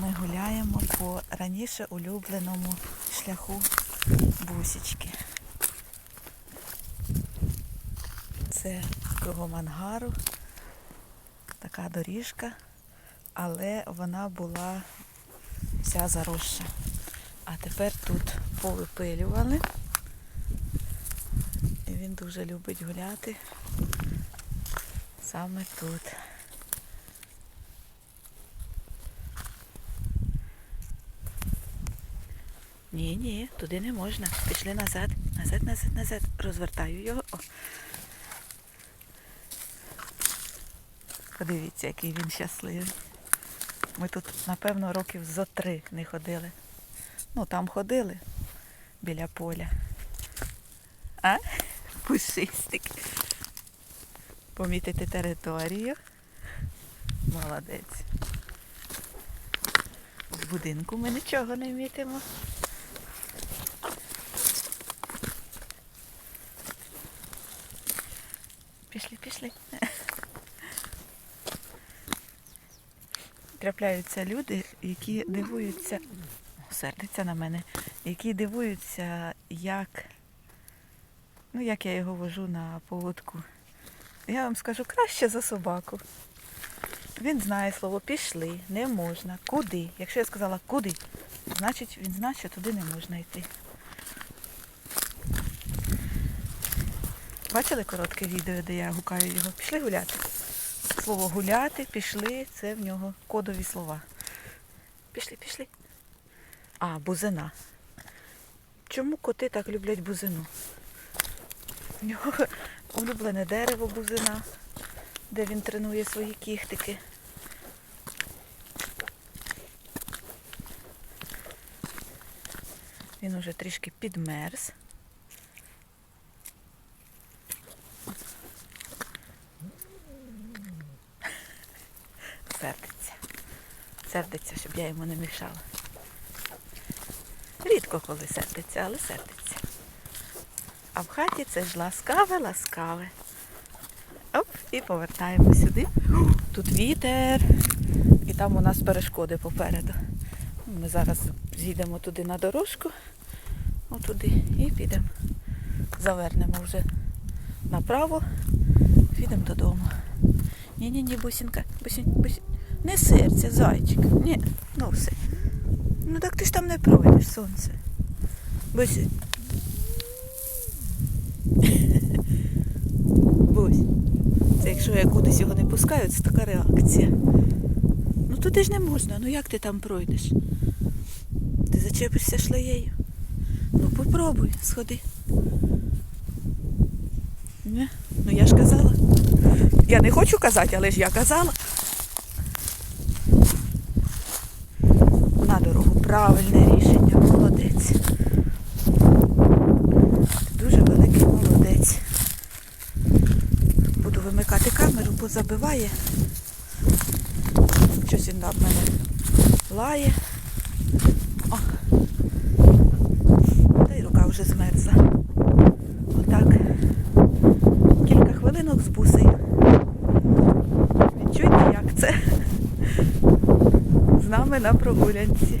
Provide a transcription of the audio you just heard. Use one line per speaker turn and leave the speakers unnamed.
Ми гуляємо по раніше улюбленому шляху бусічки. Це кругом ангару, така доріжка, але вона була вся заросша. А тепер тут повипилювали. І він дуже любить гуляти саме тут. Ні, ні, туди не можна. Пішли назад, назад, назад, назад. Розвертаю його. О. Подивіться, який він щасливий. Ми тут, напевно, років зо три не ходили. Ну, там ходили біля поля. А? Пушистик. Помітити територію. Молодець. В будинку ми нічого не мітимо. Пішли, пішли. Трапляються люди, які дивуються, сердиться на мене, які дивуються, як, ну, як я його вожу на поводку. Я вам скажу краще за собаку. Він знає слово пішли, не можна, куди. Якщо я сказала куди, значить він знає, що туди не можна йти. Бачили коротке відео, де я гукаю його? Пішли гуляти. Слово гуляти, пішли, це в нього кодові слова. Пішли, пішли. А, бузина. Чому коти так люблять бузину? В нього улюблене дерево бузина, де він тренує свої кіхтики. Він уже трішки підмерз. Сердиться. Сердиться, щоб я йому не мішала. Рідко коли сердиться, але сердиться. А в хаті це ж ласкаве, ласкаве. Оп, і повертаємо сюди. Тут вітер. І там у нас перешкоди попереду. Ми зараз з'їдемо туди на дорожку, отуди, і підемо. Завернемо вже направо, підемо додому. Ні-ні-ні, бусінка, бусінь, бусінь. Не серця, зайчик. Ні, ну все. Ну так ти ж там не пройдеш, сонце. Бусінь. Бусь. Це якщо я кудись його не пускаю, це така реакція. Ну туди ж не можна, ну як ти там пройдеш? Ти зачепишся шлеєю. Ну попробуй, сходи. Не? Ну я ж казала. Я не хочу казати, але ж я казала. На дорогу правильне рішення, молодець. Ти дуже великий молодець. Буду вимикати камеру, бо забиває. Щось він на мене лає. О. Та й рука вже змерзла. Отак. Кілька хвилинок з бусею. Відчуйте, як це. З нами на прогулянці.